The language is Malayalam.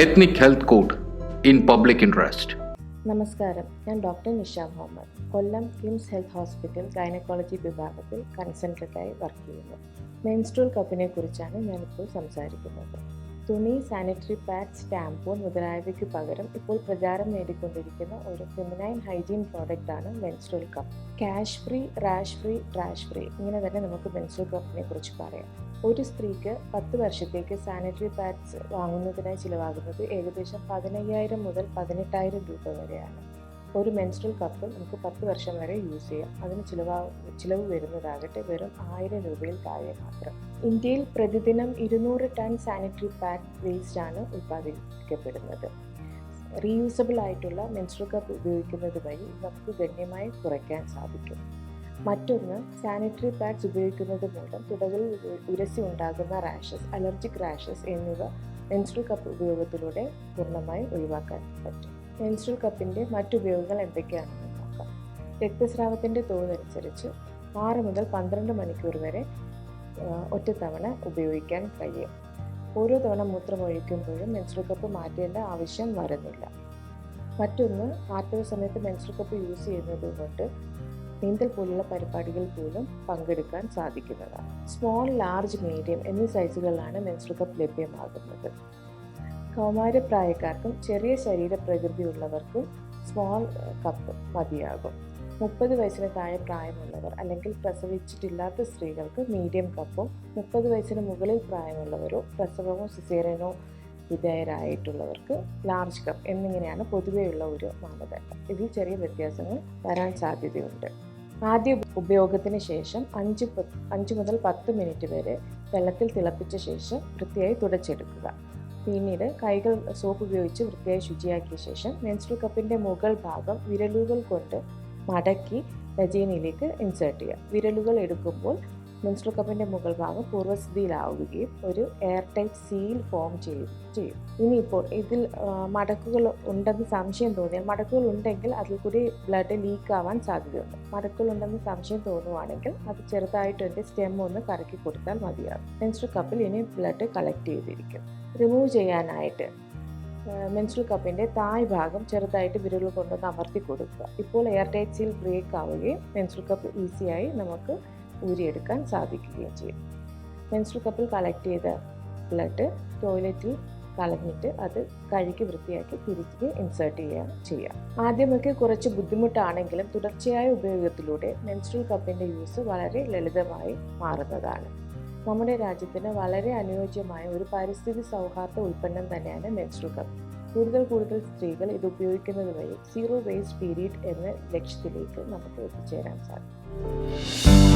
Ethnic health code in public interest നമസ്കാരം. ഞാൻ doctor Nisha Muhammad Kollam KIMS health hospital gynaecology വിഭാഗത്തിൽ കൺസൾട്ടന്റായി വർക്ക് ചെയ്യുന്നു. മെൻസ്ട്രൽ കപ്പിനെ കുറിച്ചാണ് ഞാനിപ്പോൾ സംസാരിക്കുന്നത്. തുണി സാനിറ്ററി പാഡ്സ് ടാമ്പൂൺ മുതലായവയ്ക്ക് പകരം ഇപ്പോൾ പ്രചാരം നേടിക്കൊണ്ടിരിക്കുന്ന ഒരു ഫെമിനൈൻ ഹൈജീൻ പ്രോഡക്റ്റ് ആണ് menstrual cup cash free rash free rash free ഇങ്ങനെ തന്നെ നമുക്ക് മെൻസ്ട്രൽ കപ്പിനെ കുറിച്ച് പറയാം. ഒരു സ്ത്രീക്ക് പത്ത് വർഷത്തേക്ക് സാനിറ്ററി പാഡ്സ് വാങ്ങുന്നതിനായി ചിലവാകുന്നത് ഏകദേശം പതിനയ്യായിരം മുതൽ പതിനെട്ടായിരം രൂപ വരെയാണ്. ഒരു മെൻസ്ട്രൽ കപ്പ് നമുക്ക് പത്ത് വർഷം വരെ യൂസ് ചെയ്യാം. അതിന് ചിലവാ ചിലവ് വരുന്നതാകട്ടെ വെറും ആയിരം രൂപയിൽ താഴെ മാത്രം. ഇന്ത്യയിൽ പ്രതിദിനം ഇരുന്നൂറ് ടൺ സാനിറ്ററി പാഡ് വേസ്റ്റ് ആണ് ഉൽപ്പാദിപ്പിക്കപ്പെടുന്നത് റീയൂസബിൾ ആയിട്ടുള്ള മെൻസ്ട്രൽ കപ്പ് ഉപയോഗിക്കുന്നത് വഴി നമുക്ക് ഗണ്യമായി കുറയ്ക്കാൻ സാധിക്കും. മറ്റൊന്ന് സാനിറ്ററി പാഡ്സ് ഉപയോഗിക്കുന്നത് മൂലം തുടകളിൽ ഉരസി ഉണ്ടാകുന്ന റാഷസ് അലർജിക് റാഷസ് എന്നിവ മെൻസ്ട്രൽ കപ്പ് ഉപയോഗത്തിലൂടെ പൂർണമായും ഒഴിവാക്കാൻ പറ്റും. മെൻസ്ട്രൽ കപ്പിന്റെ മറ്റുപയോഗങ്ങൾ എന്തൊക്കെയാണെന്ന് നോക്കാം. രക്തസ്രാവത്തിന്റെ തോതനുസരിച്ച് ആറ് മുതൽ പന്ത്രണ്ട് മണിക്കൂർ വരെ ഒറ്റത്തവണ ഉപയോഗിക്കാൻ കഴിയും. ഓരോ തവണ മൂത്രമൊഴിക്കുമ്പോഴും മെൻസ്ട്രൽ കപ്പ് മാറ്റേണ്ട ആവശ്യം വരുന്നില്ല. മറ്റൊന്ന് ആർത്തവ സമയത്ത് മെൻസ്ട്രൽ കപ്പ് യൂസ് ചെയ്യുന്നത് കൊണ്ട് നീന്തൽ പോലുള്ള പരിപാടികൾ പോലും പങ്കെടുക്കാൻ സാധിക്കുന്നതാണ്. സ്മോൾ ലാർജ് മീഡിയം എന്നീ സൈസുകളിലാണ് മെൻസ്ട്രൽ കപ്പ് ലഭ്യമാകുന്നത്. കൗമാരപ്രായക്കാർക്കും ചെറിയ ശരീരപ്രകൃതിയുള്ളവർക്കും സ്മോൾ കപ്പ് മതിയാകും. മുപ്പത് വയസ്സിന് താഴെ പ്രായമുള്ളവർ അല്ലെങ്കിൽ പ്രസവിച്ചിട്ടില്ലാത്ത സ്ത്രീകൾക്ക് മീഡിയം കപ്പും മുപ്പത് വയസ്സിന് മുകളിൽ പ്രായമുള്ളവരോ പ്രസവമോ സിസേറിയനോ വിധേയരായിട്ടുള്ളവർക്ക് ലാർജ് കപ്പ് എന്നിങ്ങനെയാണ് പൊതുവെയുള്ള ഒരു മാനദണ്ഡം. ഇതിൽ ചെറിയ വ്യത്യാസങ്ങൾ വരാൻ സാധ്യതയുണ്ട്. ആദ്യ ഉപയോഗത്തിന് ശേഷം അഞ്ച് അഞ്ച് മുതൽ പത്ത് മിനിറ്റ് വരെ വെള്ളത്തിൽ തിളപ്പിച്ച ശേഷം വൃത്തിയായി തുടച്ചെടുക്കുക. പിന്നീട് കൈകൾ സോപ്പ് ഉപയോഗിച്ച് വൃത്തിയായി ശുചിയാക്കിയ ശേഷം മെൻസ്ട്രൽ കപ്പിന്റെ മുകൾ ഭാഗം വിരലുകൾ കൊണ്ട് മടക്കി രജീനയിലേക്ക് ഇൻസേർട്ട് ചെയ്യുക. വിരലുകൾ എടുക്കുമ്പോൾ മെൻസ്ട്രൽ കപ്പിന്റെ മുകൾ ഭാഗം പൂർവസ്ഥിതിയിലാവുകയും ഒരു എയർ ടൈറ്റ് സീൽ ഫോം ചെയ്യും ചെയ്യും. ഇനിയിപ്പോൾ ഇതിൽ മടക്കുകൾ ഉണ്ടെന്ന് സംശയം തോന്നിയാൽ മടക്കുകൾ ഉണ്ടെങ്കിൽ അതിൽ കൂടി ബ്ലഡ് ലീക്ക് ആവാൻ സാധ്യതയുണ്ട്. മടക്കുകൾ ഉണ്ടെന്ന് സംശയം തോന്നുവാണെങ്കിൽ അത് ചെറുതായിട്ട് എന്റെ സ്റ്റെം ഒന്ന് കറക്കി കൊടുത്താൽ മതിയാകും. മെൻസ്ട്രൽ കപ്പിൽ ഇനി ബ്ലഡ് കളക്ട് ചെയ്തിരിക്കും. റിമൂവ് ചെയ്യാനായിട്ട് മെൻസ്ട്രൽ കപ്പിന്റെ തായ് ഭാഗം ചെറുതായിട്ട് വിരലുകൾ കൊണ്ടൊന്ന് അമർത്തി കൊടുക്കുക. ഇപ്പോൾ എയർ ടൈറ്റ് സീൽ ബ്രേക്ക് ആവുകയും മെൻസ്ട്രൽ കപ്പ് ഈസിയായി നമുക്ക് ഊരിയെടുക്കാൻ സാധിക്കുകയും ചെയ്യും. മെൻസ്ട്രൽ കപ്പിൽ കളക്ട് ചെയ്ത ബ്ലഡ് ടോയ്ലറ്റിൽ കളഞ്ഞിട്ട് അത് കഴുകി വൃത്തിയാക്കി തിരിച്ച് ഇൻസേർട്ട് ചെയ്യുക ചെയ്യാം ആദ്യമൊക്കെ കുറച്ച് ബുദ്ധിമുട്ടാണെങ്കിലും തുടർച്ചയായ ഉപയോഗത്തിലൂടെ മെൻസ്ട്രൽ കപ്പിന്റെ യൂസ് വളരെ ലളിതമായി മാറുന്നതാണ്. നമ്മുടെ രാജ്യത്തിന് വളരെ അനുയോജ്യമായ ഒരു പരിസ്ഥിതി സൗഹാർദ്ദ ഉൽപ്പന്നം തന്നെയാണ് മെൻസ്ട്രൽ കപ്പ് കൂടുതൽ കൂടുതൽ സ്ത്രീകൾ ഇത് ഉപയോഗിക്കുന്നത് വഴി സീറോ വേസ്റ്റ് പീരീഡ് എന്ന ലക്ഷ്യത്തിലേക്ക് നമുക്ക് എത്തിച്ചേരാൻ സാധിക്കും.